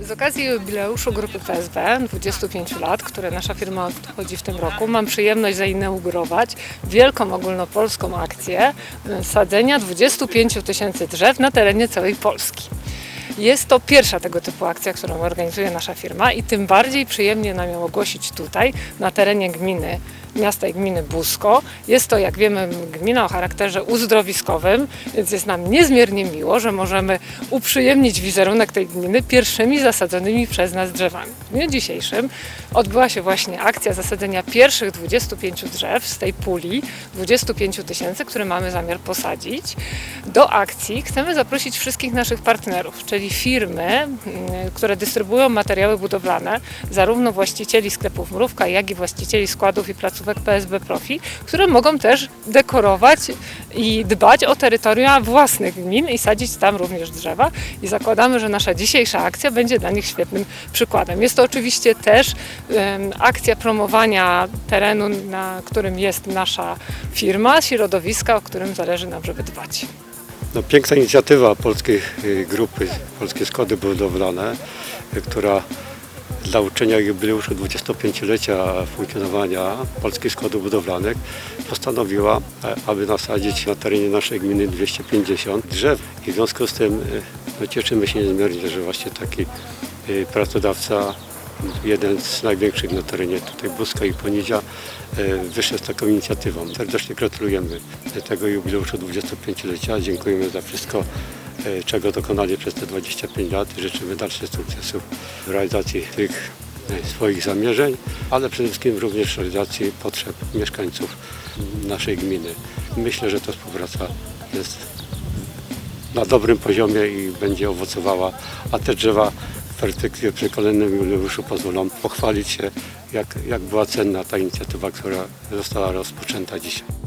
Z okazji jubileuszu grupy PSB 25 lat, które nasza firma obchodzi w tym roku, mam przyjemność zainaugurować wielką ogólnopolską akcję sadzenia 25 tysięcy drzew na terenie całej Polski. Jest to pierwsza tego typu akcja, którą organizuje nasza firma i tym bardziej przyjemnie nam ją ogłosić tutaj, na terenie gminy, miasta i gminy Busko. Jest to, jak wiemy, gmina o charakterze uzdrowiskowym, więc jest nam niezmiernie miło, że możemy uprzyjemnić wizerunek tej gminy pierwszymi zasadzonymi przez nas drzewami. W dniu dzisiejszym odbyła się właśnie akcja zasadzenia pierwszych 25 drzew z tej puli 25 tysięcy, które mamy zamiar posadzić. Do akcji chcemy zaprosić wszystkich naszych partnerów, czyli firmy, mm, które dystrybuują materiały budowlane, zarówno właścicieli sklepów Mrówka, jak i właścicieli składów i placówek PSB Profi, które mogą też dekorować i dbać o terytoria własnych gmin i sadzić tam również drzewa. I zakładamy, że nasza dzisiejsza akcja będzie dla nich świetnym przykładem. Jest to oczywiście też akcja promowania terenu, na którym jest nasza firma, środowiska, o którym zależy nam, żeby dbać. No, piękna inicjatywa polskiej y, grupy, Polskie Składy Budowlane, y, która dla uczenia jubileuszu 25-lecia funkcjonowania Polskich Składów Budowlanych postanowiła, e, aby nasadzić na terenie naszej gminy 250 drzew. I w związku z tym y, no, cieszymy się niezmiernie, że właśnie taki y, pracodawca, jeden z największych na terenie tutaj Buska i Ponidzia, wyszedł z taką inicjatywą. Serdecznie gratulujemy tego jubileuszu 25-lecia. Dziękujemy za wszystko, czego dokonali przez te 25 lat i życzymy dalszych sukcesów w realizacji tych y, swoich zamierzeń, ale przede wszystkim również w realizacji potrzeb mieszkańców naszej gminy. Myślę, że ta współpraca jest na dobrym poziomie i będzie owocowała, a te drzewa w perspektywie przy kolejnym jubileuszu pozwolą pochwalić się, jak, jak była cenna ta inicjatywa, która została rozpoczęta dzisiaj.